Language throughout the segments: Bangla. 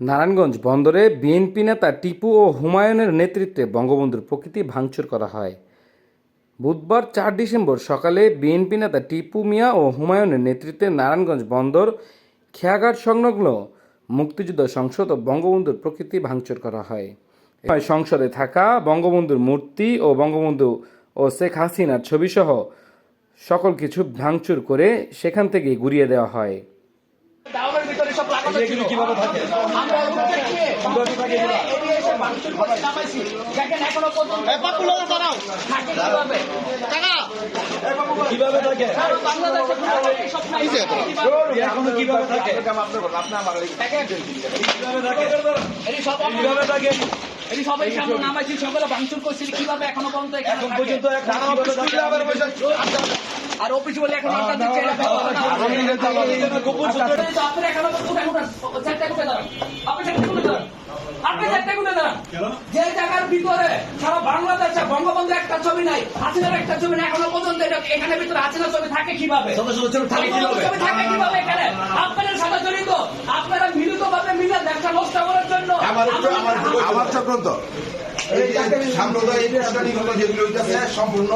নারায়ণগঞ্জ বন্দরে বিএনপি নেতা টিপু ও হুমায়ুনের নেতৃত্বে বঙ্গবন্ধুর প্রকৃতি ভাঙচুর করা হয়। বুধবার চার ডিসেম্বর সকালে বিএনপি নেতা টিপু মিয়া ও হুমায়ুনের নেতৃত্বে নারায়ণগঞ্জ বন্দর খেয়াঘাট সংলগ্ন মুক্তিযুদ্ধ সংসদ ও বঙ্গবন্ধুর প্রকৃতি ভাঙচুর করা হয়। সংসদে থাকা বঙ্গবন্ধুর মূর্তি ও বঙ্গবন্ধু ও শেখ হাসিনার ছবিসহ সকল কিছু ভাঙচুর করে সেখান থেকে ঘুরিয়ে দেওয়া হয়। দামের ভিতরে সব লাগানো ছিল। আমরা ওগুলো দেখিয়ে এগিয়ে এসে ভাঙচুর করে নামাইছি। দেখেন এখনও পর্যন্ত থাকে কীভাবে? কীভাবে থাকে? বাংলাদেশে সব নাই। এখনও কীভাবে থাকে? দেখেন। কীভাবে থাকে? এটি সব কীভাবে থাকে? এটি সবাই সামনে নামাইছি সকলে ভাঙচুর করছিল কীভাবে এখনও পর্যন্ত এখানে পর্যন্ত এখন কীভাবে থাকে আর অফিস বলে এখন আড্ডা দিচ্ছে এটা গোপন সূত্র আপনারা এখনও কোথায় কোথায় চারটা কোথায় দাঁড়ান? আপনি চারটা কোথায় দাঁড়ান? আপনি চারটা কোথায় দাঁড়ান? যে জায়গার ভিতরে সারা বাংলাদেশে বঙ্গবন্ধু একটা ছবি নাই হাসিনার একটা ছবি নাই এখনও পর্যন্ত এখানে ভিতরে হাসিনার ছবি থাকে কীভাবে? থাকে কীভাবে ছবি থাকে কীভাবে এখানে? আপনাদের সাথে জড়িত আমার চক্রান্ত। এই যে সাম্প্রদায়িক উস্কানিগুলো যেগুলো হইতাছে সম্পূর্ণ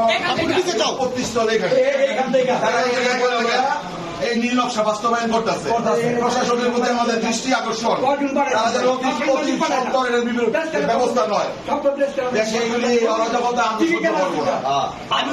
প্রতিষ্ঠিত এখানে। এইখান থেকে। তারা এখানে করে লাগা এই নীল বাস্তবায়ন করতেছে। প্রশাসনের মধ্যে আমাদের দৃষ্টি আকর্ষণ। তারা যেন ব্যবস্থা নয়। দেশে এগুলি অরাজকতা আমি করব না। আমি